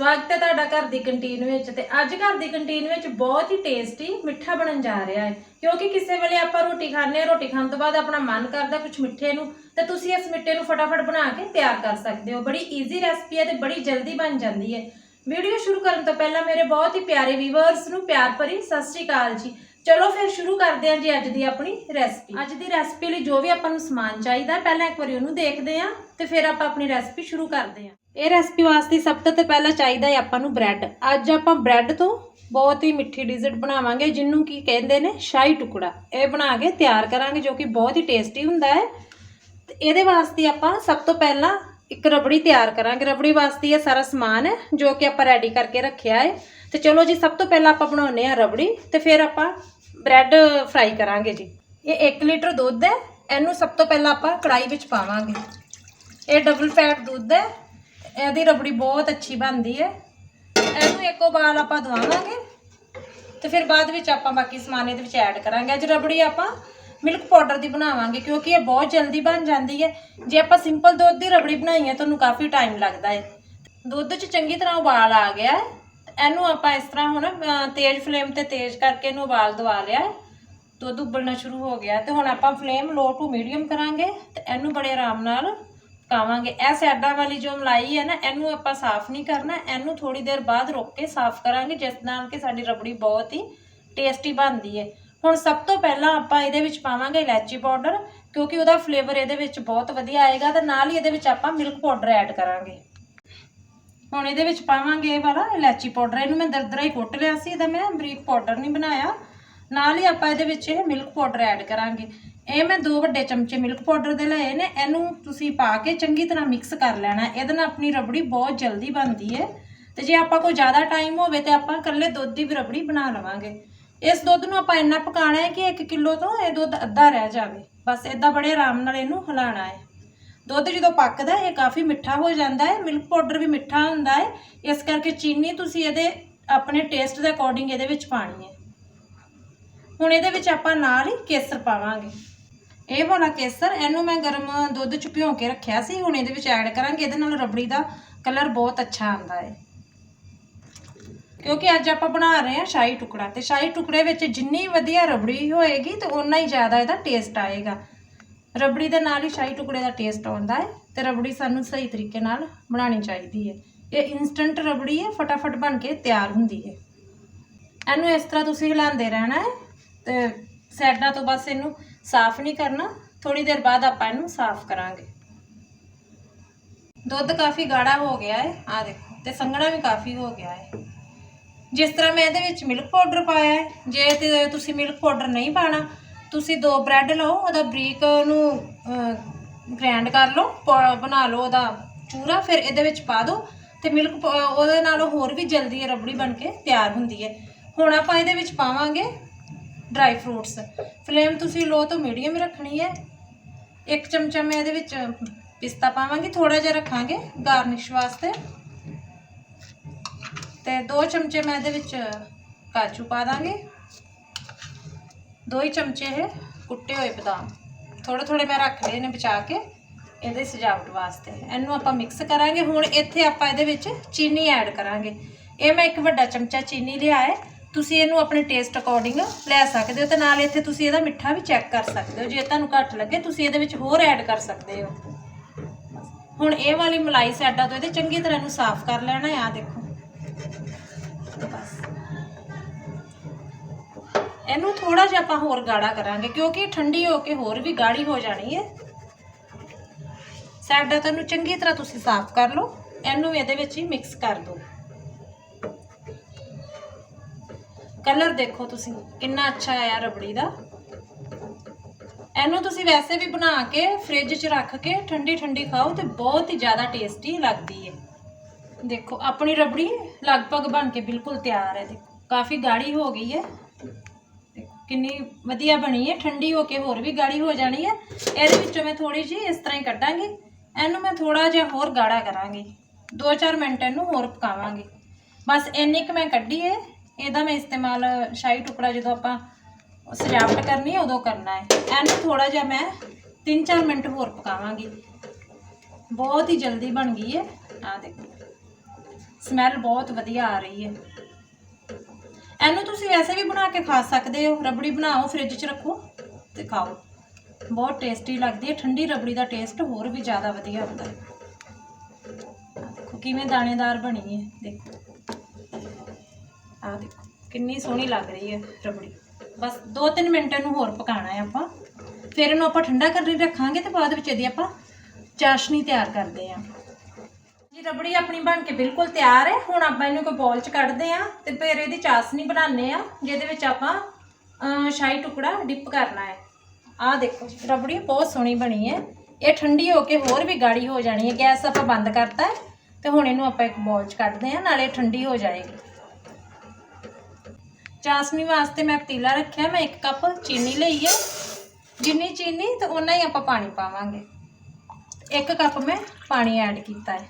ਸਵਾਗਤ ਹੈ ਤੁਹਾਡਾ ਘਰ ਦੀ ਕੰਟੀਨ ਵਿੱਚ ਤੇ ਅੱਜ ਘਰ ਦੀ ਕੰਟੀਨ ਵਿੱਚ ਬਹੁਤ ਹੀ ਟੇਸਟੀ ਮਿੱਠਾ ਬਣਨ ਜਾ ਰਿਹਾ ਹੈ। ਕਿਉਂਕਿ ਕਿਸੇ ਵੇਲੇ ਆਪਾਂ ਰੋਟੀ ਖਾਂਦੇ ਹਾਂ, ਰੋਟੀ ਖਾਣ ਤੋਂ ਬਾਅਦ ਆਪਣਾ ਮਨ ਕਰਦਾ ਕੁਝ ਮਿੱਠੇ ਨੂੰ, ਤੇ ਤੁਸੀਂ ਇਸ ਮਿੱਠੇ ਨੂੰ ਫਟਾਫਟ ਬਣਾ ਕੇ ਤਿਆਰ ਕਰ ਸਕਦੇ ਹੋ। ਬੜੀ ਈਜ਼ੀ ਰੈਸਪੀ ਹੈ ਤੇ ਬੜੀ ਜਲਦੀ ਬਣ ਜਾਂਦੀ ਹੈ। ਵੀਡੀਓ ਸ਼ੁਰੂ ਕਰਨ ਤੋਂ ਪਹਿਲਾਂ ਮੇਰੇ ਬਹੁਤ ਹੀ ਪਿਆਰੇ ਵੀਵਰਸ ਨੂੰ ਪਿਆਰ ਭਰੀ ਸਤਿ ਸ਼੍ਰੀ ਅਕਾਲ ਜੀ। ਚਲੋ ਫਿਰ ਸ਼ੁਰੂ ਕਰਦੇ ਹਾਂ ਜੀ ਅੱਜ ਦੀ ਆਪਣੀ ਰੈਸਪੀ ਅੱਜ ਦੀ ਰੈਸਪੀ ਲਈ ਜੋ ਵੀ ਆਪਾਂ ਨੂੰ ਸਮਾਨ ਚਾਹੀਦਾ, ਪਹਿਲਾਂ ਇੱਕ ਵਾਰੀ ਉਹਨੂੰ ਦੇਖਦੇ ਹਾਂ ਤੇ ਫਿਰ ਆਪਾਂ ਆਪਣੀ ਰੈਸਪੀ ਸ਼ੁਰੂ ਕਰਦੇ ਹਾਂ। ਇਹ ਰੈਸਪੀ ਵਾਸਤੇ ਸਭ ਤੋਂ ਤੇ ਪਹਿਲਾਂ ਚਾਹੀਦਾ ਹੈ ਆਪਾਂ ਨੂੰ ਬ੍ਰੈਡ ਅੱਜ ਆਪਾਂ ਬ੍ਰੈਡ ਤੋਂ ਬਹੁਤ ਹੀ ਮਿੱਠੀ ਡਿਜ਼ਰਟ ਬਣਾਵਾਂਗੇ, ਜਿਹਨੂੰ ਕੀ ਕਹਿੰਦੇ ਨੇ, ਸ਼ਾਹੀ ਟੁਕੜਾ। ਇਹ ਬਣਾ ਕੇ ਤਿਆਰ ਕਰਾਂਗੇ, ਜੋ ਕਿ ਬਹੁਤ ਹੀ ਟੇਸਟੀ ਹੁੰਦਾ ਹੈ। ਤੇ ਇਹਦੇ ਵਾਸਤੇ ਆਪਾਂ ਸਭ ਤੋਂ ਪਹਿਲਾਂ ਇੱਕ ਰਬੜੀ ਤਿਆਰ ਕਰਾਂਗੇ। ਰਬੜੀ ਵਾਸਤੇ ਇਹ ਸਾਰਾ ਸਮਾਨ ਹੈ, ਜੋ ਕਿ ਆਪਾਂ ਰੈਡੀ ਕਰਕੇ ਰੱਖਿਆ ਹੈ। ਤੇ ਚਲੋ ਜੀ, ਸਭ ਤੋਂ ਪਹਿਲਾਂ ਆਪਾਂ ਬਣਾਉਨੇ ਆ ਰਬੜੀ ਤੇ ਫਿਰ ਆਪਾਂ ਬ੍ਰੈਡ ਫਰਾਈ ਕਰਾਂਗੇ ਜੀ। ਇਹ 1 ਲੀਟਰ ਦੁੱਧ ਹੈ, ਇਹਨੂੰ ਸਭ ਤੋਂ ਪਹਿਲਾਂ ਆਪਾਂ ਕੜਾਈ ਵਿੱਚ ਪਾਵਾਂਗੇ। ਇਹ ਡਬਲ ਫੈਟ ਦੁੱਧ ਹੈ, ਇਹਦੀ ਰਬੜੀ ਬਹੁਤ ਅੱਛੀ ਬਣਦੀ ਹੈ। ਇਹਨੂੰ ਇੱਕ ਉਬਾਲ ਆਪਾਂ ਦਵਾਵਾਂਗੇ ਤੇ ਫਿਰ ਬਾਅਦ ਵਿੱਚ ਆਪਾਂ ਬਾਕੀ ਸਮਾਨ ਇਹਦੇ ਵਿੱਚ ਐਡ ਕਰਾਂਗੇ। ਅੱਜ ਰਬੜੀ ਆਪਾਂ ਮਿਲਕ ਪਾਊਡਰ ਦੀ ਬਣਾਵਾਂਗੇ, ਕਿਉਂਕਿ ਇਹ ਬਹੁਤ ਜਲਦੀ ਬਣ ਜਾਂਦੀ ਹੈ। ਜੇ ਆਪਾਂ ਸਿੰਪਲ ਦੁੱਧ ਦੀ ਰਬੜੀ ਬਣਾਈ ਹੈ, ਤੁਹਾਨੂੰ ਕਾਫੀ ਟਾਈਮ ਲੱਗਦਾ ਹੈ। ਦੁੱਧ 'ਚ ਚੰਗੀ ਤਰ੍ਹਾਂ ਉਬਾਲ ਆ ਗਿਆ ਹੈ। ਇਹਨੂੰ ਆਪਾਂ ਇਸ ਤਰ੍ਹਾਂ ਹੁਣ ਅ, ਤੇਜ਼ ਫਲੇਮ ਤੇ ਤੇਜ਼ ਕਰਕੇ ਇਹਨੂੰ ਉਬਾਲ ਦਵਾ ਲਿਆ ਹੈ। ਦੁੱਧ ਉਬਲਣਾ ਸ਼ੁਰੂ ਹੋ ਗਿਆ ਤੇ ਹੁਣ ਆਪਾਂ ਫਲੇਮ ਲੋ ਟੂ ਮੀਡੀਅਮ ਕਰਾਂਗੇ ਤੇ ਇਹਨੂੰ ਬੜੇ ਆਰਾਮ ਨਾਲ ਪਕਾਵਾਂਗੇ ਇਹ ਸਾਈਡਾਂ ਵਾਲੀ ਜੋ ਮਲਾਈ ਹੈ ਨਾ ਇਹਨੂੰ ਆਪਾਂ ਸਾਫ਼ ਨਹੀਂ ਕਰਨਾ। ਇਹਨੂੰ ਥੋੜੀ ਦੇਰ ਬਾਅਦ ਰੁਕ ਕੇ ਸਾਫ਼ ਕਰਾਂਗੇ ਜਿਸ ਨਾਲ ਕਿ ਸਾਡੀ ਰਬੜੀ ਬਹੁਤ ਹੀ ਟੇਸਟੀ ਬਣਦੀ ਹੈ। ਹੁਣ ਸਭ ਤੋਂ ਪਹਿਲਾਂ ਆਪਾਂ ਇਹਦੇ ਵਿੱਚ ਪਾਵਾਂਗੇ ਇਲਾਚੀ ਪਾਊਡਰ ਕਿਉਂਕਿ ਉਹਦਾ ਫਲੇਵਰ ਇਹਦੇ ਵਿੱਚ ਬਹੁਤ ਵਧੀਆ ਆਏਗਾ ਤੇ ਨਾਲ ਹੀ ਇਹਦੇ ਵਿੱਚ ਆਪਾਂ ਮਿਲਕ ਪਾਊਡਰ ਐਡ ਕਰਾਂਗੇ। ਹੁਣ ਇਹਦੇ ਵਿੱਚ ਪਾਵਾਂਗੇ ਇਹ ਵਾਲਾ ਇਲਾਚੀ ਪਾਊਡਰ, ਇਹਨੂੰ ਮੈਂ ਦਰਦਰਾ ਹੀ ਕੁੱਟ ਲਿਆ ਸੀ, ਇਹਦਾ ਮੈਂ ਬਰੀਕ ਪਾਊਡਰ ਨਹੀਂ ਬਣਾਇਆ। ਨਾਲ ਹੀ ਆਪਾਂ ਇਹਦੇ ਵਿੱਚ ਇਹ ਮਿਲਕ ਪਾਊਡਰ ਐਡ ਕਰਾਂਗੇ। ਇਹ ਮੈਂ ਦੋ ਵੱਡੇ ਚਮਚੇ ਮਿਲਕ ਪਾਊਡਰ ਦੇ ਲਏ ਨੇ, ਇਹਨੂੰ ਤੁਸੀਂ ਪਾ ਕੇ ਚੰਗੀ ਤਰ੍ਹਾਂ ਮਿਕਸ ਕਰ ਲੈਣਾ। ਇਹਦੇ ਨਾਲ ਆਪਣੀ ਰਬੜੀ ਬਹੁਤ ਜਲਦੀ ਬਣਦੀ ਹੈ ਤੇ ਜੇ ਆਪਾਂ ਕੋਈ ਜ਼ਿਆਦਾ ਟਾਈਮ ਹੋਵੇ ਤੇ ਆਪਾਂ ਇਕੱਲੇ ਦੁੱਧ ਦੀ ਵੀ ਰਬੜੀ ਬਣਾ ਲਵਾਂਗੇ। ਇਸ ਦੁੱਧ ਨੂੰ ਆਪਾਂ ਇੰਨਾ ਪਕਾਣਾ ਹੈ ਕਿ 1 ਕਿਲੋ ਤੋਂ ਇਹ ਦੁੱਧ ਅੱਧਾ ਰਹਿ ਜਾਵੇ। ਬਸ ਇਦਾਂ ਬੜੇ ਆਰਾਮ ਨਾਲ ਇਹਨੂੰ ਹਿਲਾਣਾ ਹੈ। ਦੁੱਧ ਜਦੋਂ ਪੱਕਦਾ ਇਹ ਕਾਫੀ ਮਿੱਠਾ ਹੋ ਜਾਂਦਾ ਹੈ, ਮਿਲਕ ਪਾਊਡਰ ਵੀ ਮਿੱਠਾ ਹੁੰਦਾ ਹੈ, ਇਸ ਕਰਕੇ ਚੀਨੀ ਤੁਸੀਂ ਇਹਦੇ ਆਪਣੇ ਟੇਸਟ ਦੇ ਅਕੋਰਡਿੰਗ ਇਹਦੇ ਵਿੱਚ ਪਾਣੀ ਹੈ। ਹੁਣ ਇਹਦੇ ਵਿੱਚ ਆਪਾਂ ਨਾਲ ਹੀ ਕੇਸਰ ਪਾਵਾਂਗੇ। ਇਹ ਵਾਲਾ ਕੇਸਰ, ਇਹਨੂੰ ਮੈਂ ਗਰਮ ਦੁੱਧ ਚ ਭਿਓ ਕੇ ਰੱਖਿਆ ਸੀ, ਹੁਣ ਇਹਦੇ ਵਿੱਚ ਐਡ ਕਰਾਂਗੇ, ਇਹਦੇ ਨਾਲ ਰਬੜੀ ਦਾ ਕਲਰ ਬਹੁਤ ਅੱਛਾ ਆਉਂਦਾ ਹੈ। ਕਿਉਂਕਿ ਅੱਜ ਆਪਾਂ ਬਣਾ ਰਹੇ ਹਾਂ ਸ਼ਾਹੀ ਟੁਕੜਾ, ਤੇ ਸ਼ਾਹੀ ਟੁਕੜੇ ਵਿੱਚ ਜਿੰਨੀ ਵਧੀਆ ਰਬੜੀ ਹੋਏਗੀ, ਤੇ ਓਨਾ ਹੀ ਜ਼ਿਆਦਾ ਇਹਦਾ ਟੇਸਟ ਆਏਗਾ। ਰਬੜੀ ਦੇ ਨਾਲ ਹੀ ਸ਼ਾਹੀ ਟੁਕੜੇ ਦਾ ਟੇਸਟ ਆਉਂਦਾ ਹੈ ਤੇ ਰਬੜੀ ਸਾਨੂੰ ਸਹੀ ਤਰੀਕੇ ਨਾਲ ਬਣਾਉਣੀ ਚਾਹੀਦੀ ਹੈ। ਇਹ ਇਨਸਟੰਟ ਰਬੜੀ ਹੈ, ਫਟਾਫਟ ਬਣ ਕੇ ਤਿਆਰ ਹੁੰਦੀ ਹੈ। ਇਹਨੂੰ ਇਸ ਤਰ੍ਹਾਂ ਤੁਸੀਂ ਹਿਲਾਉਂਦੇ ਰਹਿਣਾ ਹੈ ਤੇ ਸਾਈਡਾਂ ਤੋਂ ਬਸ ਇਹਨੂੰ ਸਾਫ਼ ਨਹੀਂ ਕਰਨਾ ਥੋੜੀ ਦੇਰ ਬਾਅਦ ਆਪਾਂ ਇਹਨੂੰ ਸਾਫ਼ ਕਰਾਂਗੇ। ਦੁੱਧ ਕਾਫੀ ਗਾੜਾ ਹੋ ਗਿਆ ਹੈ, ਆ ਦੇਖੋ, ਤੇ ਸੰਘਣਾ ਵੀ ਕਾਫੀ ਹੋ ਗਿਆ ਹੈ। ਜਿਸ ਤਰ੍ਹਾਂ ਮੈਂ ਇਹਦੇ ਵਿੱਚ ਮਿਲਕ ਪਾਊਡਰ ਪਾਇਆ ਹੈ, ਜੇ ਤੇ ਤੁਸੀਂ ਮਿਲਕ ਪਾਊਡਰ ਨਹੀਂ ਪਾਣਾ ਤੁਸੀਂ ਦੋ ਬ੍ਰੈਡ ਲਓ, ਉਹਦਾ ਬਰੀਕ ਉਹਨੂੰ ਗ੍ਰੈਂਡ ਕਰ ਲਓ, ਪਾ- ਬਣਾ ਲਓ ਉਹਦਾ ਚੂਰਾ, ਫਿਰ ਇਹਦੇ ਵਿੱਚ ਪਾ ਦਿਓ ਤੇ ਮਿਲਕ ਉਹਦੇ ਨਾਲ ਹੋਰ ਵੀ ਜਲਦੀ ਇਹ ਰਬੜੀ ਬਣ ਕੇ ਤਿਆਰ ਹੁੰਦੀ ਹੈ। ਹੁਣ ਆਪਾਂ ਇਹਦੇ ਵਿੱਚ ਪਾਵਾਂਗੇ ਡਰਾਈ ਫਰੂਟਸ ਫਲੇਮ ਤੁਸੀਂ ਲੋ ਤੋਂ ਮੀਡੀਅਮ ਰੱਖਣੀ ਹੈ। ਇੱਕ ਚਮਚਾ ਮੈਂ ਇਹਦੇ ਵਿੱਚ ਪਿਸਤਾ ਪਾਵਾਂਗੀ ਥੋੜਾ ਜਿਹਾ ਰੱਖਾਂਗੇ ਗਾਰਨਿਸ਼ ਵਾਸਤੇ। ਤੇ ਦੋ ਚਮਚੇ ਮੈਂ ਇਹਦੇ ਵਿੱਚ ਕਾਜੂ ਪਾ ਦਾਂਗੇ। ਦੋ ਹੀ ਚਮਚੇ ਇਹ ਕੁੱਟੇ ਹੋਏ ਬਦਾਮ। ਥੋੜੇ ਥੋੜੇ ਮੈਂ ਰੱਖ ਲਏ ਨੇ ਬਚਾ ਕੇ ਇਹਦੇ ਸਜਾਵਟ ਵਾਸਤੇ। ਇਹਨੂੰ ਆਪਾਂ ਮਿਕਸ ਕਰਾਂਗੇ। ਹੁਣ ਇੱਥੇ ਆਪਾਂ ਇਹਦੇ ਵਿੱਚ ਚੀਨੀ ਐਡ ਕਰਾਂਗੇ। ਇਹ ਮੈਂ ਇੱਕ ਵੱਡਾ ਚਮਚਾ ਚੀਨੀ ਲਿਆ ਹੈ। ਤੁਸੀਂ ਇਹਨੂੰ ਆਪਣੇ ਟੇਸਟ ਅਕੋਰਡਿੰਗ ਲੈ ਸਕਦੇ ਹੋ ਤੇ ਨਾਲ ਇੱਥੇ ਤੁਸੀਂ ਇਹਦਾ ਮਿੱਠਾ ਵੀ ਚੈੱਕ ਕਰ ਸਕਦੇ ਹੋ। ਜੇ ਤੁਹਾਨੂੰ ਘੱਟ ਲੱਗੇ, ਤੁਸੀਂ ਇਹਦੇ ਵਿੱਚ ਹੋਰ ਐਡ ਕਰ ਸਕਦੇ ਹੋ। ਹੁਣ ਇਹ ਵਾਲੀ ਮਲਾਈ ਸਾਡਾ ਤੋਂ ਇਹਦੇ ਚੰਗੀ ਤਰ੍ਹਾਂ ਨੂੰ ਸਾਫ਼ ਕਰ ਲੈਣਾ ਆ ਦੇਖੋ ਬਸ ਇਹਨੂੰ ਥੋੜਾ ਜਿਹਾ ਆਪਾਂ ਹੋਰ ਗਾੜਾ ਕਰਾਂਗੇ, ਕਿਉਂਕਿ ਠੰਡੀ ਹੋ ਕੇ ਹੋਰ ਵੀ ਗਾੜੀ ਹੋ ਜਾਣੀ ਹੈ। ਸਾਡਾ ਤੋਂ ਇਹਨੂੰ ਚੰਗੀ ਤਰ੍ਹਾਂ ਤੁਸੀਂ ਸਾਫ਼ ਕਰ ਲਓ, ਇਹਨੂੰ ਵੀ ਇਹਦੇ ਵਿੱਚ ਹੀ ਮਿਕਸ ਕਰ ਦਿਓ। ਕਲਰ ਦੇਖੋ ਤੁਸੀਂ, ਕਿੰਨਾ ਅੱਛਾ ਆਇਆ ਰਬੜੀ ਦਾ। ਇਹਨੂੰ ਤੁਸੀਂ ਵੈਸੇ ਵੀ ਬਣਾ ਕੇ ਫ੍ਰਿਜ 'ਚ ਰੱਖ ਕੇ ਠੰਡੀ ਠੰਡੀ ਖਾਓ ਤੇ ਬਹੁਤ ਹੀ ਜ਼ਿਆਦਾ ਟੇਸਟੀ ਲੱਗਦੀ ਹੈ। ਦੇਖੋ, ਆਪਣੀ ਰਬੜੀ ਲਗਭਗ ਬਣ ਕੇ ਬਿਲਕੁਲ ਤਿਆਰ ਹੈ, ਦੇਖੋ, ਕਾਫੀ ਗਾੜੀ ਹੋ ਗਈ ਹੈ। ਕਿੰਨੀ ਵਧੀਆ ਬਣੀ ਹੈ, ਠੰਡੀ ਹੋ ਕੇ ਹੋਰ ਵੀ ਗਾੜੀ ਹੋ ਜਾਣੀ ਹੈ। ਇਹਦੇ ਵਿੱਚੋਂ ਮੈਂ ਥੋੜੀ ਜਿਹੀ ਇਸ ਤਰ੍ਹਾਂ ਹੀ ਕੱਢਾਂਗੀ। ਇਹਨੂੰ ਮੈਂ ਥੋੜਾ ਜਿਹਾ ਹੋਰ ਗਾੜਾ ਕਰਾਂਗੀ। 2-4 ਮਿੰਟ ਇਹਨੂੰ ਹੋਰ ਪਕਾਵਾਂਗੀ। ਬਸ ਇੰਨੀ ਕੁ ਮੈਂ ਕੱਢੀ ਹੈ। ਇਹਦਾ ਮੈਂ ਇਸਤੇਮਾਲ ਸ਼ਾਹੀ ਟੁਕੜਾ ਜਦੋਂ ਆਪਾਂ ਸਜਾਵਟ ਕਰਨੀ ਹੈ, ਉਦੋਂ ਕਰਨਾ ਹੈ। ਇਹਨੂੰ ਥੋੜਾ ਜਿਹਾ ਮੈਂ 3-4 ਮਿੰਟ ਹੋਰ ਪਕਾਵਾਂਗੀ। ਬਹੁਤ ਹੀ ਜਲਦੀ ਬਣ ਗਈ ਹੈ। ਆ ਦੇਖੋ। ਸਮੈਲ ਬਹੁਤ ਵਧੀਆ ਆ ਰਹੀ ਹੈ। ਇਹਨੂੰ ਤੁਸੀਂ ਵੈਸੇ ਵੀ ਬਣਾ ਕੇ ਖਾ ਸਕਦੇ ਹੋ। ਰਬੜੀ ਬਣਾਓ ਫ੍ਰਿਜ 'ਚ ਰੱਖੋ ਤੇ ਖਾਓ। ਬਹੁਤ ਟੇਸਟੀ ਲੱਗਦੀ ਹੈ। ਠੰਡੀ ਰਬੜੀ ਦਾ ਟੇਸਟ ਹੋਰ ਵੀ ਜ਼ਿਆਦਾ ਵਧੀਆ ਹੁੰਦਾ ਹੈ। ਦੇਖੋ ਕਿਵੇਂ ਦਾਣੇਦਾਰ ਬਣੀ ਹੈ। ਦੇਖੋ। ਆਹ ਦੇਖੋ, ਕਿੰਨੀ ਸੋਹਣੀ ਲੱਗ ਰਹੀ ਹੈ ਰਬੜੀ। ਬਸ 2-3 ਮਿੰਟ ਇਹਨੂੰ ਹੋਰ ਪਕਾਉਣਾ ਹੈ ਆਪਾਂ। ਫਿਰ ਇਹਨੂੰ ਆਪਾਂ ਠੰਡਾ ਕਰਨ ਰੱਖਾਂਗੇ ਤੇ ਬਾਅਦ ਵਿੱਚ ਇਹਦੀ ਆਪਾਂ ਚਾਸ਼ਨੀ ਤਿਆਰ ਕਰਦੇ ਹਾਂ। ਜੀ ਰਬੜੀ ਆਪਣੀ ਬਣ ਕੇ ਬਿਲਕੁਲ ਤਿਆਰ ਹੈ। ਹੁਣ ਆਪਾਂ ਇਹਨੂੰ ਕੋਈ ਬੋਲ 'ਚ ਕੱਢਦੇ ਹਾਂ ਤੇ ਫਿਰ ਇਹਦੀ ਚਾਸ਼ਨੀ ਬਣਾਉਂਦੇ ਆ ਜਿਹਦੇ ਵਿੱਚ ਆਪਾਂ ਸ਼ਾਹੀ ਟੁਕੜਾ ਡਿਪ ਕਰਨਾ ਹੈ। ਆਹ ਦੇਖੋ ਰਬੜੀ ਬਹੁਤ ਸੋਹਣੀ ਬਣੀ ਹੈ। ਇਹ ਠੰਡੀ ਹੋ ਕੇ ਹੋਰ ਵੀ ਗਾੜੀ ਹੋ ਜਾਣੀ ਹੈ। ਗੈਸ ਆਪਾਂ ਬੰਦ ਕਰਤਾ ਹੈ ਤੇ ਹੁਣ ਇਹਨੂੰ ਆਪਾਂ ਇੱਕ ਬੋਲ 'ਚ ਕੱਢਦੇ ਹਾਂ, ਨਾਲੇ ਠੰਡੀ ਹੋ ਜਾਏਗੀ। ਚਾਸ਼ਨੀ ਵਾਸਤੇ ਮੈਂ ਪਤੀਲਾ ਰੱਖਿਆ, ਮੈਂ 1 ਕੱਪ ਚੀਨੀ ਲਈ ਹੈ। ਜਿੰਨੀ ਚੀਨੀ ਤੇ ਉਨਾ ਹੀ ਆਪਾਂ ਪਾਣੀ ਪਾਵਾਂਗੇ। 1 ਕੱਪ ਮੈਂ ਪਾਣੀ ਐਡ ਕੀਤਾ ਹੈ।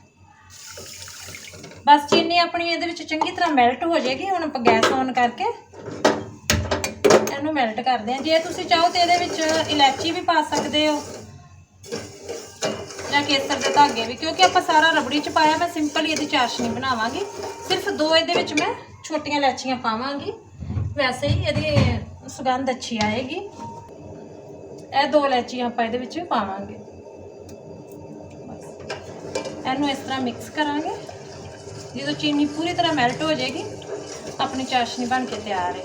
ਬਸ ਚੀਨੀ ਆਪਣੀ ਇਹਦੇ ਵਿੱਚ ਚੰਗੀ ਤਰ੍ਹਾਂ ਮੈਲਟ ਹੋ ਜਾਏਗੀ, ਹੁਣ ਆਪਾਂ ਗੈਸ ਔਨ ਕਰਕੇ ਇਹਨੂੰ ਮੈਲਟ ਕਰਦੇ ਹਾਂ। ਜੇ ਤੁਸੀਂ ਚਾਹੋ ਤੇ ਇਹਦੇ ਵਿੱਚ ਇਲਾਚੀ ਵੀ ਪਾ ਸਕਦੇ ਹੋ, ਜਾਂ ਕੇਸਰ ਦੇ ਧਾਗੇ ਵੀ, ਕਿਉਂਕਿ ਆਪਾਂ ਸਾਰਾ ਰਬੜੀ ਚ ਪਾਇਆ, ਮੈਂ ਸਿੰਪਲ ਹੀ ਇਹਦੀ ਚਾਸ਼ਨੀ ਬਣਾਵਾਂਗੀ। ਸਿਰਫ ਦੋ ਇਹਦੇ ਵਿੱਚ ਮੈਂ ਛੋਟੀਆਂ ਇਲਾਚੀਆਂ ਪਾਵਾਂਗੀ। ਵੈਸੇ ਹੀ ਇਹਦੀ ਸੁਗੰਧ ਅੱਛੀ ਆਏਗੀ। ਇਹ ਦੋ ਇਲਾਚੀਆਂ ਆਪਾਂ ਇਹਦੇ ਵਿੱਚ ਪਾਵਾਂਗੇ। ਇਹਨੂੰ ਇਸ ਤਰ੍ਹਾਂ ਮਿਕਸ ਕਰਾਂਗੇ। ਜਦੋਂ ਚੀਨੀ ਪੂਰੀ ਤਰ੍ਹਾਂ ਮੈਲਟ ਹੋ ਜਾਏਗੀ, ਆਪਣੀ ਚਾਸ਼ਨੀ ਬਣ ਕੇ ਤਿਆਰ ਹੈ।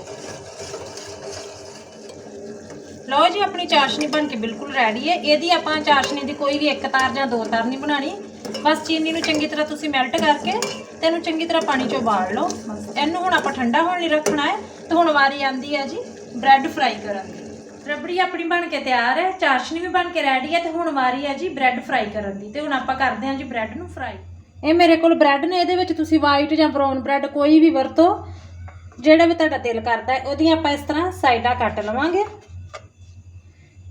ਲਓ ਜੀ, ਆਪਣੀ ਚਾਸ਼ਨੀ ਬਣ ਕੇ ਬਿਲਕੁਲ ਰੈਡੀ ਹੈ। ਇਹਦੀ ਆਪਾਂ ਚਾਸ਼ਨੀ ਦੀ ਕੋਈ ਵੀ ਇੱਕ ਤਾਰ ਜਾਂ ਦੋ ਤਾਰ ਨਹੀਂ ਬਣਾਣੀ ਬਸ ਚੀਨੀ ਨੂੰ ਚੰਗੀ ਤਰ੍ਹਾਂ ਤੁਸੀਂ ਮੈਲਟ ਕਰਕੇ ਤੇ ਇਹਨੂੰ ਚੰਗੀ ਤਰ੍ਹਾਂ ਪਾਣੀ ਚੋਂ ਉਬਾਲ ਲਓ। ਇਹਨੂੰ ਹੁਣ ਆਪਾਂ ਠੰਡਾ ਹੋਣ ਲਈ ਰੱਖਣਾ ਹੈ ਤੇ ਹੁਣ ਵਾਰੀ ਆਂਦੀ ਹੈ ਜੀ ਬ੍ਰੈਡ ਫਰਾਈ ਕਰਨ ਦੀ। ਰਬੜੀ ਆਪਣੀ ਬਣ ਕੇ ਤਿਆਰ ਹੈ, ਚਾਸ਼ਨੀ ਵੀ ਬਣ ਕੇ ਰੈਡੀ ਹੈ ਤੇ ਹੁਣ ਵਾਰੀ ਹੈ ਜੀ ਬ੍ਰੈਡ ਫਰਾਈ ਕਰਨ ਦੀ ਤੇ ਹੁਣ ਆਪਾਂ ਕਰਦੇ ਹਾਂ ਜੀ ਬ੍ਰੈਡ ਨੂੰ ਫਰਾਈ ਇਹ ਮੇਰੇ ਕੋਲ ਬ੍ਰੈਡ ਨੇ, ਇਹਦੇ ਵਿੱਚ ਤੁਸੀਂ ਵਾਈਟ ਜਾਂ ਬਰਾਊਨ ਬ੍ਰੈਡ ਕੋਈ ਵੀ ਵਰਤੋ, ਜਿਹੜਾ ਵੀ ਤੁਹਾਡਾ ਦਿਲ ਕਰਦਾ ਹੈ, ਉਹਦੀਆਂ ਆਪਾਂ ਇਸ ਤਰ੍ਹਾਂ ਸਾਈਡਾਂ ਕੱਟ ਲਵਾਂਗੇ।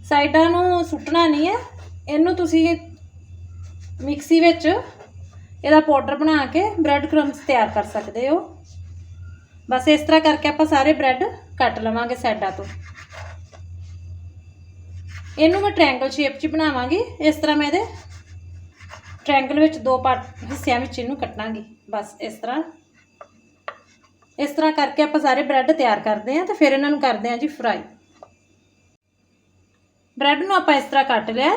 ਸਾਈਡਾਂ ਨੂੰ ਸੁੱਟਣਾ ਨਹੀਂ ਹੈ, ਇਹਨੂੰ ਤੁਸੀਂ ਮਿਕਸੀ ਵਿੱਚ ਇਹਦਾ ਪਾਊਡਰ ਬਣਾ ਕੇ ਬ੍ਰੈਡ ਕ੍ਰੰਬਸ ਤਿਆਰ ਕਰ ਸਕਦੇ ਹੋ। ਬਸ ਇਸ ਤਰ੍ਹਾਂ ਕਰਕੇ ਆਪਾਂ ਸਾਰੇ ਬ੍ਰੈਡ ਕੱਟ ਲਵਾਂਗੇ ਸਾਈਡਾਂ ਤੋਂ। ਇਹਨੂੰ ਮੈਂ ਟ੍ਰਾਇੰਗਲ ਸ਼ੇਪ 'ਚ ਬਣਾਵਾਂਗੀ। ਇਸ ਤਰ੍ਹਾਂ ਮੈਂ ਇਹਦੇ ਟ੍ਰਾਇੰਗਲ ਵਿੱਚ ਦੋ ਪਾਰਟ ਹਿੱਸਿਆਂ ਵਿੱਚ ਇਹਨੂੰ ਕੱਟਾਂਗੀ। ਬਸ ਇਸ ਤਰ੍ਹਾਂ। ਇਸ ਤਰ੍ਹਾਂ ਕਰਕੇ ਆਪਾਂ ਸਾਰੇ ਬ੍ਰੈਡ ਤਿਆਰ ਕਰਦੇ ਹਾਂ ਤੇ ਫਿਰ ਇਹਨਾਂ ਨੂੰ ਕਰਦੇ ਹਾਂ ਜੀ ਫਰਾਈ ਬ੍ਰੈਡ ਨੂੰ ਆਪਾਂ ਇਸ ਤਰ੍ਹਾਂ ਕੱਟ ਲਿਆ।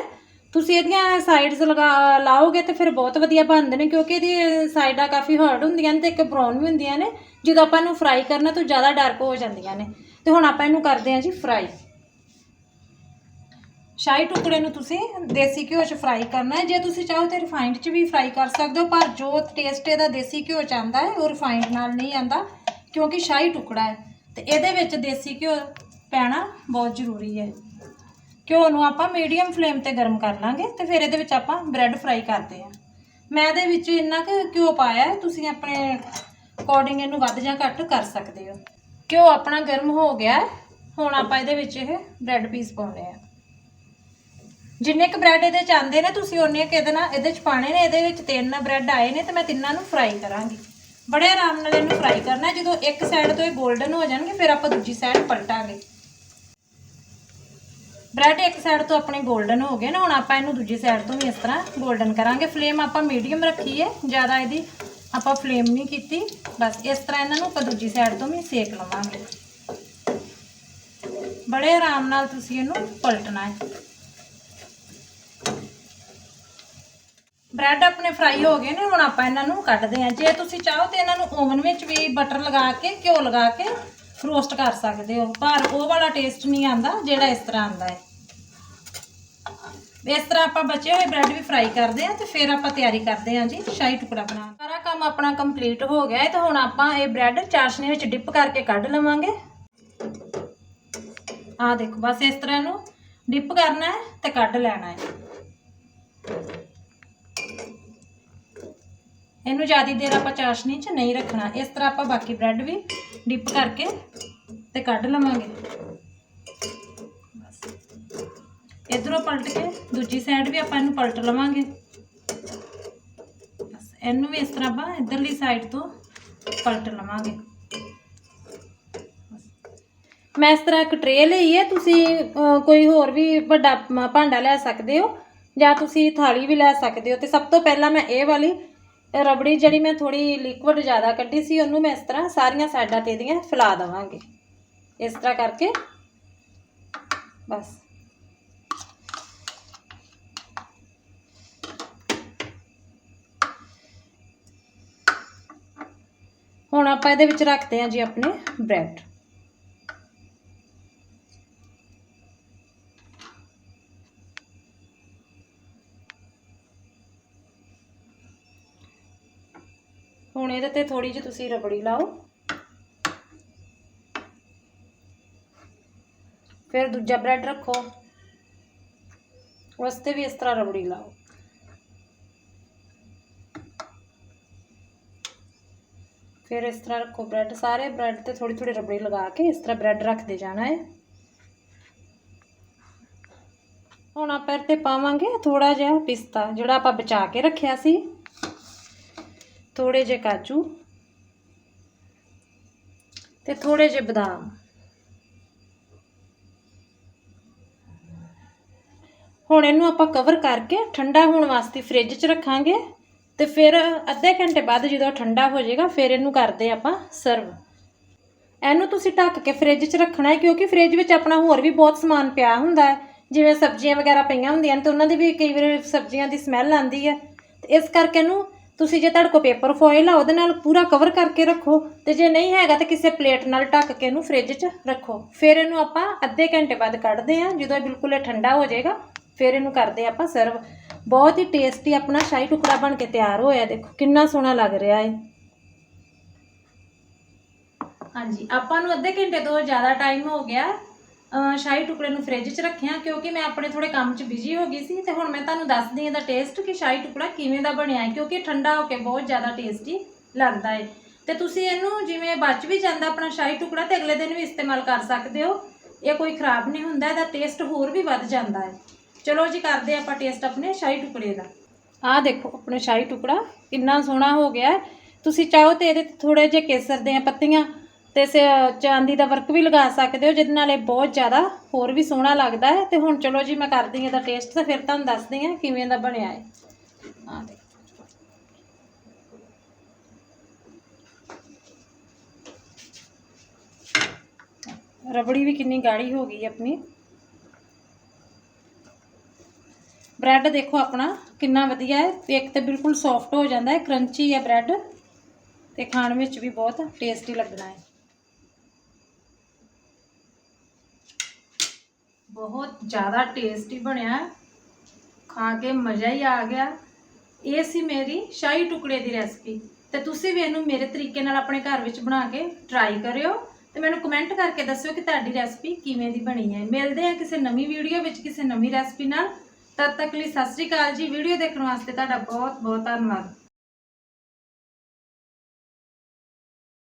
ਤੁਸੀਂ ਇਹਦੀਆਂ ਸਾਈਡਸ ਲਗਾ ਲਾਓਗੇ ਤੇ ਫਿਰ ਬਹੁਤ ਵਧੀਆ ਬਣਦੇ ਨੇ ਕਿਉਂਕਿ ਇਹਦੀ ਸਾਈਡਾਂ ਕਾਫੀ ਹਾਰਡ ਹੁੰਦੀਆਂ ਨੇ ਤੇ ਇੱਕ ਬਰਾਊਨ ਵੀ ਹੁੰਦੀਆਂ ਨੇ। ਜਦੋਂ ਆਪਾਂ ਇਹਨੂੰ ਫਰਾਈ ਕਰਨਾ ਤਾਂ ਜ਼ਿਆਦਾ ਡਾਰਕ ਹੋ ਜਾਂਦੀਆਂ ਨੇ। ਤੇ ਹੁਣ ਆਪਾਂ ਇਹਨੂੰ ਕਰਦੇ ਹਾਂ ਜੀ ਫਰਾਈ ਸ਼ਾਹੀ ਟੁਕੜੇ ਨੂੰ ਤੁਸੀਂ ਦੇਸੀ ਘਿਓ 'ਚ ਫਰਾਈ ਕਰਨਾ ਹੈ। ਜੇ ਤੁਸੀਂ ਚਾਹੋ ਤੇ ਰਿਫਾਈਨਡ 'ਚ ਵੀ ਫਰਾਈ ਕਰ ਸਕਦੇ ਹੋ, ਪਰ ਜੋ ਟੇਸਟ ਇਹਦਾ ਦੇਸੀ ਘਿਓ 'ਚ ਆਉਂਦਾ ਹੈ, ਉਹ ਰਿਫਾਈਨਡ ਨਾਲ ਨਹੀਂ ਆਉਂਦਾ, ਕਿਉਂਕਿ ਸ਼ਾਹੀ ਟੁਕੜਾ ਹੈ। ਤੇ ਇਹਦੇ ਵਿੱਚ ਦੇਸੀ ਘਿਓ ਪੈਣਾ ਬਹੁਤ ਜ਼ਰੂਰੀ ਹੈ। ਘਿਓ ਨੂੰ ਆਪਾਂ ਮੀਡੀਅਮ ਫਲੇਮ ਤੇ ਗਰਮ ਕਰ ਲਾਂਗੇ ਤੇ ਫਿਰ ਇਹਦੇ ਵਿੱਚ ਆਪਾਂ ਬ੍ਰੈਡ ਫਰਾਈ ਕਰਦੇ ਹਾਂ। ਮੈਂ ਇਹਦੇ ਵਿੱਚ ਇੰਨਾ ਕੁ ਘਿਓ ਪਾਇਆ ਤੁਸੀਂ ਆਪਣੇ ਅਕੋਰਡਿੰਗ ਇਹਨੂੰ ਵੱਧ ਜਾਂ ਘੱਟ ਕਰ ਸਕਦੇ ਹੋ। ਘਿਓ ਆਪਣਾ ਗਰਮ ਹੋ ਗਿਆ ਹੁਣ ਆਪਾਂ ਇਹਦੇ ਵਿੱਚ ਇਹ ਬ੍ਰੈਡ ਪੀਸ ਪਾਉਣੇ ਆ ਜਿੰਨੇ ਕ ਬ੍ਰੈਡ ਇਹਦੇ ਚ ਆਂਦੇ ਨੇ, ਤੁਸੀਂ ਉਹਨੇ ਕ ਇਹਦੇ ਨਾਲ ਇਹਦੇ ਚ ਪਾਣੇ ਨੇ, ਇਹਦੇ ਵਿੱਚ ਤਿੰਨ ਬ੍ਰੈਡ ਆਏ ਨੇ ਤੇ ਮੈਂ ਤਿੰਨਾਂ ਨੂੰ ਫਰਾਈ ਕਰਾਂਗੀ। ਬੜੇ ਆਰਾਮ ਨਾਲ ਇਹਨੂੰ ਫਰਾਈ ਕਰਨਾ, ਜਦੋਂ ਇੱਕ ਸਾਈਡ ਤੋਂ ਇਹ ਗੋਲਡਨ ਹੋ ਜਾਣਗੇ, ਫਿਰ ਆਪਾਂ ਦੂਜੀ ਸਾਈਡ ਪਲਟਾਂਗੇ। ਬ੍ਰੈਡ ਇੱਕ ਸਾਈਡ ਤੋਂ ਆਪਣੇ ਗੋਲਡਨ ਹੋ ਗਏ ਨਾ, ਹੁਣ ਆਪਾਂ ਇਹਨੂੰ ਦੂਜੀ ਸਾਈਡ ਤੋਂ ਵੀ ਇਸ ਤਰ੍ਹਾਂ ਗੋਲਡਨ ਕਰਾਂਗੇ। ਫਲੇਮ ਆਪਾਂ ਮੀਡੀਅਮ ਰੱਖੀ ਹੈ ਜ਼ਿਆਦਾ ਇਹਦੀ ਆਪਾਂ ਫਲੇਮ ਨਹੀਂ ਕੀਤੀ। ਬਸ ਇਸ ਤਰ੍ਹਾਂ ਇਹਨਾਂ ਨੂੰ ਆਪਾਂ ਦੂਜੀ ਸਾਈਡ ਤੋਂ ਵੀ ਸੇਕ ਲਵਾਂਗੇ। ਬੜੇ ਆਰਾਮ ਨਾਲ ਤੁਸੀਂ ਇਹਨੂੰ ਪਲਟਣਾ ਹੈ। ਬ੍ਰੈਡ ਆਪਣੇ ਫਰਾਈ ਹੋ ਗਏ ਨੇ, ਹੁਣ ਆਪਾਂ ਇਹਨਾਂ ਨੂੰ ਕੱਢਦੇ ਹਾਂ। ਜੇ ਤੁਸੀਂ ਚਾਹੋ ਤੇ ਇਹਨਾਂ ਨੂੰ ਓਵਨ ਵਿੱਚ ਵੀ ਬਟਰ ਲਗਾ ਕੇ, ਘਿਓ ਲਗਾ ਕੇ ਰੋਸਟ ਕਰ ਸਕਦੇ ਹੋ। ਪਰ ਉਹ ਵਾਲਾ ਟੇਸਟ ਨਹੀਂ ਆਂਦਾ ਜਿਹੜਾ ਇਸ ਤਰ੍ਹਾਂ ਆਂਦਾ ਹੈ। ਇਸ ਤਰ੍ਹਾਂ ਆਪਾਂ ਬਚੇ ਹੋਏ ਬ੍ਰੈਡ ਵੀ ਫਰਾਈ ਕਰਦੇ ਹਾਂ ਤੇ ਫਿਰ ਆਪਾਂ ਤਿਆਰੀ ਕਰਦੇ ਹਾਂ ਜੀ, ਸ਼ਾਹੀ ਟੁਕੜਾ ਬਣਾਉਣ। ਸਾਰਾ ਕੰਮ ਆਪਣਾ ਕੰਪਲੀਟ ਹੋ ਗਿਆ ਹੈ ਤੇ ਹੁਣ ਆਪਾਂ ਇਹ ਬ੍ਰੈਡ ਚਾਸ਼ਨੀ ਵਿੱਚ ਡਿਪ ਕਰਕੇ ਕੱਢ ਲਵਾਂਗੇ। ਆਹ ਦੇਖੋ, ਬਸ ਇਸ ਤਰ੍ਹਾਂ ਇਹਨੂੰ ਡਿਪ ਕਰਨਾ ਹੈ ਤੇ ਕੱਢ ਲੈਣਾ ਹੈ। ਇਹਨੂੰ ਜ਼ਿਆਦਾ ਦੇਰ ਆਪਾਂ ਚਾਸ਼ਨੀ 'ਚ ਨਹੀਂ ਰੱਖਣਾ। ਇਸ ਤਰ੍ਹਾਂ ਆਪਾਂ ਬਾਕੀ ਬ੍ਰੈਡ ਵੀ ਡਿਪ ਕਰਕੇ ਤੇ ਕੱਢ ਲਵਾਂਗੇ। ਬਸ। ਇਧਰੋਂ ਪਲਟ ਕੇ ਦੂਜੀ ਸਾਈਡ ਵੀ ਆਪਾਂ ਇਹਨੂੰ ਪਲਟ ਲਵਾਂਗੇ। ਬਸ, ਇਹਨੂੰ ਵੀ ਇਸ ਤਰ੍ਹਾਂ ਆਪਾਂ ਇਧਰਲੀ ਸਾਈਡ ਤੋਂ ਪਲਟ ਲਵਾਂਗੇ। ਮੈਂ ਇਸ ਤਰ੍ਹਾਂ ਇੱਕ ਟਰੇ ਲਈ ਹੈ। ਤੁਸੀਂ ਕੋਈ ਹੋਰ ਵੀ ਵੱਡਾ, ਭਾਂਡਾ ਲੈ ਸਕਦੇ ਹੋ ਜਾਂ ਤੁਸੀਂ ਥਾਲੀ ਵੀ ਲੈ ਸਕਦੇ ਹੋ। ਤੇ ਸਭ ਤੋਂ ਪਹਿਲਾਂ ਮੈਂ ਇਹ ਵਾਲੀ ਰਬੜੀ ਜਿਹੜੀ ਮੈਂ ਥੋੜੀ ਲਿਕਵਿਡ ਜ਼ਿਆਦਾ ਕੱਢੀ ਸੀ, ਉਹਨੂੰ ਮੈਂ ਇਸ ਤਰ੍ਹਾਂ ਸਾਰੀਆਂ ਸਾਈਡਾਂ ਤੇ ਇਹਦੀਆਂ ਫੈਲਾ ਦਵਾਂਗੇ। ਇਸ ਤਰ੍ਹਾਂ ਕਰਕੇ ਬਸ। ਹੁਣ ਆਪਾਂ ਇਹਦੇ ਵਿੱਚ ਰੱਖਦੇ ਹਾਂ ਜੀ ਆਪਣੇ ਬ੍ਰੈਡ ਹੁਣ ਇਹਦੇ ਤੇ ਥੋੜੀ ਜਿਹੀ ਤੁਸੀਂ ਰਬੜੀ ਲਾਓ। ਫਿਰ ਦੂਜਾ ਬ੍ਰੈਡ ਰੱਖੋ। ਉਸ ਤੇ ਵੀ ਇਸ ਤਰ੍ਹਾਂ ਰਬੜੀ ਲਾਓ। ਫਿਰ ਇਸ ਤਰ੍ਹਾਂ ਰੱਖੋ ਬ੍ਰੈਡ। ਸਾਰੇ ਬ੍ਰੈਡ ਤੇ ਥੋੜੀ ਥੋੜੀ ਰਬੜੀ ਲਗਾ ਕੇ ਇਸ ਤਰ੍ਹਾਂ ਬ੍ਰੈਡ ਰੱਖਦੇ ਜਾਣਾ ਹੈ। ਹੁਣ ਆਪਾਂ ਇਹ ਤੇ ਪਾਵਾਂਗੇ ਥੋੜਾ ਜਿਹਾ ਪਿਸਤਾ, ਜਿਹੜਾ ਆਪਾਂ ਬਚਾ ਕੇ ਰੱਖਿਆ ਸੀ। ਥੋੜੇ ਜਿਹੇ ਕਾਜੂ ਤੇ ਥੋੜੇ ਜਿਹੇ ਬਦਾਮ। ਹੁਣ ਇਹਨੂੰ ਆਪਾਂ ਕਵਰ ਕਰਕੇ ਠੰਡਾ ਹੋਣ ਵਾਸਤੇ ਫ੍ਰਿਜ 'ਚ ਰੱਖਾਂਗੇ ਤੇ ਫਿਰ ਅੱਧੇ ਘੰਟੇ ਬਾਅਦ ਜਦੋਂ ਠੰਡਾ ਹੋ ਜਾਏਗਾ, ਫਿਰ ਇਹਨੂੰ ਕਰਦੇ ਆਪਾਂ ਸਰਵ ਇਹਨੂੰ ਤੁਸੀਂ ਢੱਕ ਕੇ ਫ੍ਰਿਜ 'ਚ ਰੱਖਣਾ ਹੈ, ਕਿਉਂਕਿ ਫ੍ਰਿਜ ਵਿੱਚ ਆਪਣਾ ਹੋਰ ਵੀ ਬਹੁਤ ਸਮਾਨ ਪਿਆ ਹੁੰਦਾ ਹੈ। ਜਿਵੇਂ ਸਬਜ਼ੀਆਂ ਵਗੈਰਾ ਪਈਆਂ ਹੁੰਦੀਆਂ ਨੇ, ਤੇ ਉਹਨਾਂ ਦੀ ਵੀ ਕਈ ਵਾਰ ਸਬਜ਼ੀਆਂ ਦੀ ਸਮੈਲ ਆਉਂਦੀ ਹੈ। ਤੇ ਇਸ ਕਰਕੇ ਇਹਨੂੰ ਤੁਸੀਂ ਜੇ ਤੁਹਾਡੇ ਕੋਲ ਪੇਪਰ ਫੋਇਲ ਆ, ਉਹਦੇ ਨਾਲ ਪੂਰਾ ਕਵਰ ਕਰਕੇ ਰੱਖੋ। ਤੇ ਜੇ ਨਹੀਂ ਹੈਗਾ ਤਾਂ ਕਿਸੇ ਪਲੇਟ ਨਾਲ ਢੱਕ ਕੇ ਇਹਨੂੰ ਫ੍ਰਿਜ 'ਚ ਰੱਖੋ। ਫਿਰ ਇਹਨੂੰ ਆਪਾਂ ਅੱਧੇ ਘੰਟੇ ਬਾਅਦ ਕੱਢਦੇ ਹਾਂ। ਜਦੋਂ ਇਹ ਬਿਲਕੁਲ ਇਹ ਠੰਡਾ ਹੋ ਜਾਏਗਾ, ਫਿਰ ਇਹਨੂੰ ਕਰਦੇ ਆਪਾਂ ਸਰਵ ਬਹੁਤ ਹੀ ਟੇਸਟੀ ਆਪਣਾ ਸ਼ਾਹੀ ਟੁਕੜਾ ਬਣ ਕੇ ਤਿਆਰ ਹੋਇਆ। ਦੇਖੋ ਕਿੰਨਾ ਸੋਹਣਾ ਲੱਗ ਰਿਹਾ ਹੈ ਹਾਂਜੀ, ਆਪਾਂ ਨੂੰ ਅੱਧੇ ਘੰਟੇ ਤੋਂ ਜ਼ਿਆਦਾ ਟਾਈਮ ਹੋ ਗਿਆ। ਸ਼ਾਹੀ ਟੁਕੜੇ ਨੂੰ ਫ੍ਰਿਜ 'ਚ ਰੱਖਿਆ ਕਿਉਂਕਿ ਮੈਂ ਆਪਣੇ ਥੋੜੇ ਕੰਮ 'ਚ ਬਿਜ਼ੀ ਹੋ ਗਈ ਸੀ ਤੇ ਹੁਣ ਮੈਂ ਤੁਹਾਨੂੰ ਦੱਸਦੀ ਹਾਂ ਦਾ ਟੇਸਟ ਕਿ ਸ਼ਾਹੀ ਟੁਕੜਾ ਕਿਵੇਂ ਦਾ ਬਣਿਆ ਹੈ, ਕਿਉਂਕਿ ਠੰਡਾ ਹੋ ਕੇ ਬਹੁਤ ਜ਼ਿਆਦਾ ਟੇਸਟੀ ਲੱਗਦਾ ਹੈ। ਤੇ ਤੁਸੀਂ ਇਹਨੂੰ ਜਿਵੇਂ ਬਚ ਵੀ ਜਾਂਦਾ ਆਪਣਾ ਸ਼ਾਹੀ ਟੁਕੜਾ ਤੇ ਅਗਲੇ ਦਿਨ ਵੀ ਇਸਤੇਮਾਲ ਕਰ ਸਕਦੇ ਹੋ। ਇਹ ਕੋਈ ਖਰਾਬ ਨਹੀਂ ਹੁੰਦਾ, ਇਹਦਾ ਟੇਸਟ ਹੋਰ ਵੀ ਵੱਧ ਜਾਂਦਾ ਹੈ। ਚਲੋ ਜੀ, ਕਰਦੇ ਆਪਾਂ ਟੇਸਟ ਆਪਣੇ ਸ਼ਾਹੀ ਟੁਕੜੇ ਦਾ। ਆਹ ਦੇਖੋ ਆਪਣੇ ਸ਼ਾਹੀ ਟੁਕੜਾ ਕਿੰਨਾ ਸੋਹਣਾ ਹੋ ਗਿਆ ਤੁਸੀਂ ਚਾਹੋ ਤੇ ਇਹਦੇ ਥੋੜੇ ਜਿਹੇ ਕੇਸਰ ਦੀਆਂ ਪੱਤੀਆਂ ਤੇ ਚਾਂਦੀ ਦਾ ਵਰਕ ਵੀ ਲਗਾ ਸਕਦੇ ਹੋ, ਜਿਹਦੇ ਨਾਲ ਇਹ ਬਹੁਤ ਜ਼ਿਆਦਾ ਹੋਰ ਵੀ ਸੋਹਣਾ ਲੱਗਦਾ ਹੈ। ਤੇ ਹੁਣ ਚਲੋ ਜੀ, ਮੈਂ ਕਰਦੀ ਹਾਂ ਇਹਦਾ ਟੇਸਟ ਤੇ ਫਿਰ ਤੁਹਾਨੂੰ ਦੱਸਦੀ ਹਾਂ ਕਿਵੇਂ ਦਾ ਬਣਿਆ ਹੈ। ਆਹ ਦੇਖੋ। ਰਬੜੀ ਵੀ ਕਿੰਨੀ ਗਾੜੀ ਹੋ ਗਈ ਆਪਣੀ। ਬ੍ਰੈਡ ਦੇਖੋ ਆਪਣਾ ਕਿੰਨਾ ਵਧੀਆ ਹੈ ਇੱਕ ਤੇ ਬਿਲਕੁਲ ਸੌਫਟ ਹੋ ਜਾਂਦਾ ਹੈ ਕਰੰਚੀ ਹੈ ਬ੍ਰੈਡ। ਤੇ ਖਾਣ ਵਿੱਚ ਵੀ ਬਹੁਤ ਟੇਸਟੀ ਲੱਗਣਾ ਹੈ। ਬਹੁਤ ਜ਼ਿਆਦਾ ਟੇਸਟੀ ਬਣਿਆ। ਖਾ ਕੇ ਮਜ਼ਾ ਹੀ ਆ ਗਿਆ। ਇਹ ਸੀ ਮੇਰੀ ਸ਼ਾਹੀ ਟੁਕੜੇ ਦੀ ਰੈਸਪੀ ਤੇ ਤੁਸੀਂ ਵੀ ਇਹਨੂੰ ਮੇਰੇ ਤਰੀਕੇ ਨਾਲ ਆਪਣੇ ਘਰ ਵਿੱਚ ਬਣਾ ਕੇ ਟਰਾਈ ਕਰਿਓ। ਤੇ ਮੈਨੂੰ ਕਮੈਂਟ ਕਰਕੇ ਦੱਸਿਓ ਕਿ ਤੁਹਾਡੀ ਰੈਸਪੀ ਕਿਵੇਂ ਦੀ ਬਣੀ ਹੈ। ਮਿਲਦੇ ਹਾਂ ਕਿਸੇ ਨਵੀਂ ਵੀਡੀਓ ਵਿੱਚ ਕਿਸੇ ਨਵੀਂ ਰੈਸਪੀ ਨਾਲ। ਤਦ ਤੱਕ ਲਈ ਸਤਿ ਸ੍ਰੀ ਅਕਾਲ ਜੀ। ਵੀਡੀਓ ਦੇਖਣ ਵਾਸਤੇ ਤੁਹਾਡਾ ਬਹੁਤ ਬਹੁਤ ਧੰਨਵਾਦ।